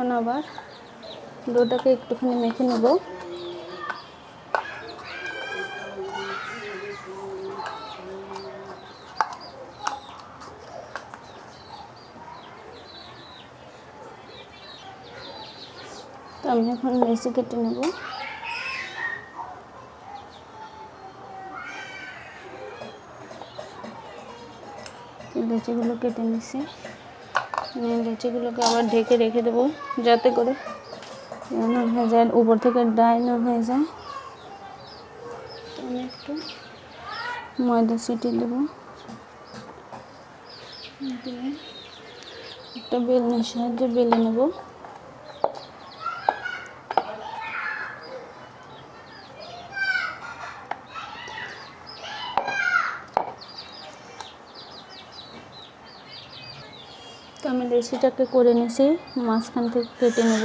এখন আবার ডোটাকে একটুখানি মেখে নেব। তো আমি এখন লেচি কেটে নেব। লেচিগুলো কেটে নিছি। লেচিগুলোকে আবার ঢেকে রেখে দেবো, যাতে করে হয়ে যায়। উপর থেকে ড্রাই না হয়ে যায়। আমি একটু ময়দা সিটি দেবো। একটা বেলনের সাহায্যে বেলে নেব। তো আমি রেসিটাকে করে নিয়েছি, মাঝখান থেকে কেটে নেব।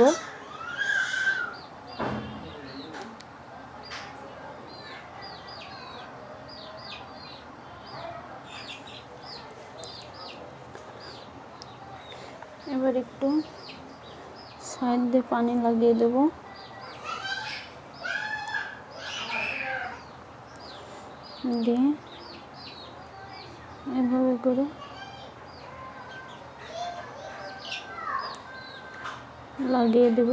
এবার একটু সাইড দিয়ে পানি লাগিয়ে দেব। দিয়ে এভাবে করে লাগিয়ে দেব।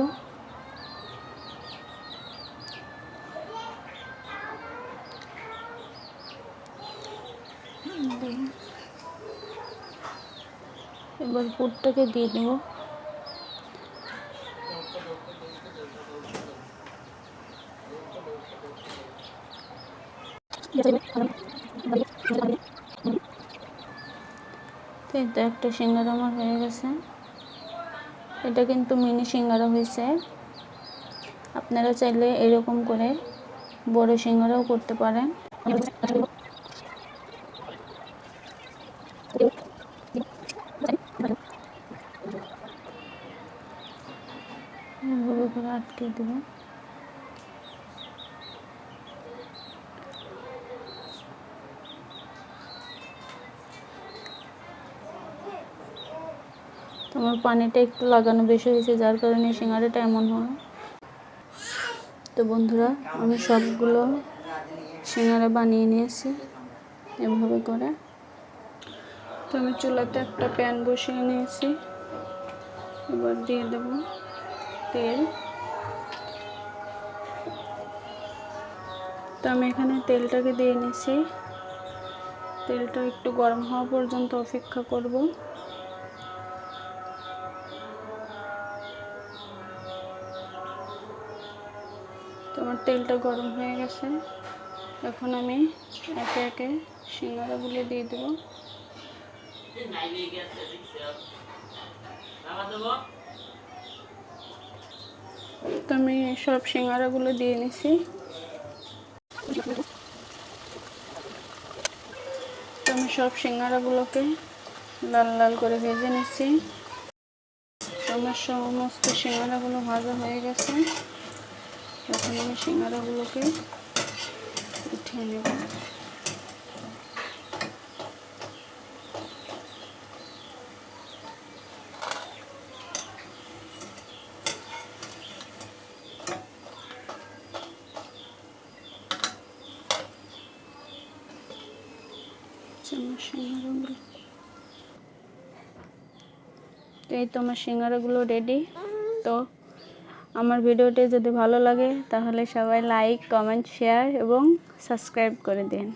এবার পুরটাকে দিয়ে দেব। তো একটা সিঙ্গারা আমার হয়ে গেছে। এটা কিন্তু মিনি সিঙ্গারা হয়েছে। আপনারা চাইলে এরকম করে বড় সিঙ্গারাও করতে পারেন। করে আটকে দেবো। তোমার পানিটা একটু লাগানো বেশি হয়েছে, যার কারণে সিঙ্গারাটা এমন হলো তো বন্ধুরা, আমি সবগুলো সিঙ্গারা বানিয়ে নিয়েছি এভাবে করে। তো আমি চুলাতে একটা প্যান বসিয়ে নিয়েছি। এবার দিয়ে দেব তেল। তো আমি এখানে তেলটাকে দিয়ে নিয়েছি। তেলটা একটু গরম হওয়া পর্যন্ত অপেক্ষা করব। তোমার তেলটা গরম হয়ে গেছে। এখন আমি একে একে সিঙ্গারাগুলো দিয়ে দেবো। তো আমি সব সিঙ্গারাগুলো দিয়ে নিছি। তো আমি সব সিঙ্গারাগুলোকে লাল লাল করে ভেজে নিচ্ছি তো আমার সমস্ত সিঙ্গারাগুলো ভাজা হয়ে গেছে। এখন আমি সিঙ্গারাগুলোকে উঠিয়ে নেব। এই তোমার সিঙ্গারাগুলো রেডি তো আমার ভিডিওটি যদি ভালো লাগে তাহলে সবাই লাইক কমেন্ট শেয়ার এবং সাবস্ক্রাইব করে দিন।